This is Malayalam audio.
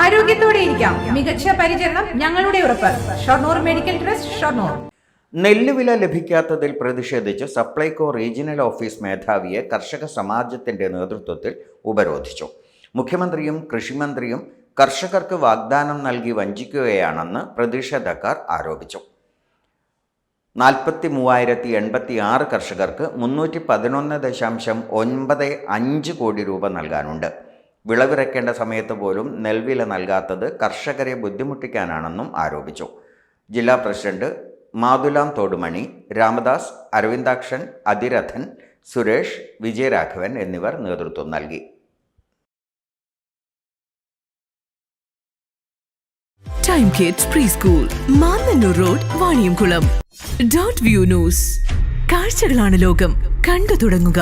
ആരോഗ്യത്തോടെ ഇരിക്കാം. മികച്ച പരിചരണം ഞങ്ങളുടെ ഉറപ്പ്. Shoranur medical trust Shoranur. നെല്ലുവില ലഭിക്കാത്തതിൽ പ്രതിഷേധിച്ച് സപ്ലൈകോ റീജിയണൽ ഓഫീസ് മേധാവിയെ കർഷക സമാജത്തിന്റെ നേതൃത്വത്തിൽ ഉപരോധിച്ചു. മുഖ്യമന്ത്രിയും കൃഷിമന്ത്രിയും കർഷകർക്ക് വാഗ്ദാനം നൽകി വഞ്ചിക്കുകയാണെന്ന് പ്രതിഷേധക്കാർ ആരോപിച്ചു. നാൽപ്പത്തി മൂവായിരത്തി എൺപത്തി ആറ് കർഷകർക്ക് മുന്നൂറ്റി പതിനൊന്ന് ദശാംശം ഒൻപത് അഞ്ച് കോടി രൂപ നൽകാനുണ്ട്. വിളവിറക്കേണ്ട സമയത്ത് പോലും നെൽവില നൽകാത്തത് കർഷകരെ ബുദ്ധിമുട്ടിക്കാനാണെന്നും ആരോപിച്ചു. ജില്ലാ പ്രസിഡന്റ് മാതുലാം തോടുമണി രാമദാസ് അരവിന്ദാക്ഷൻ അതിരഥൻ സുരേഷ് വിജയരാഘവൻ എന്നിവർ നേതൃത്വം നൽകി. Time kids pre school Mannannur road Vaniyamkulam dot view news കാഴ്ചകളാണ് ലോകം. കണ്ടു തുടങ്ങുക.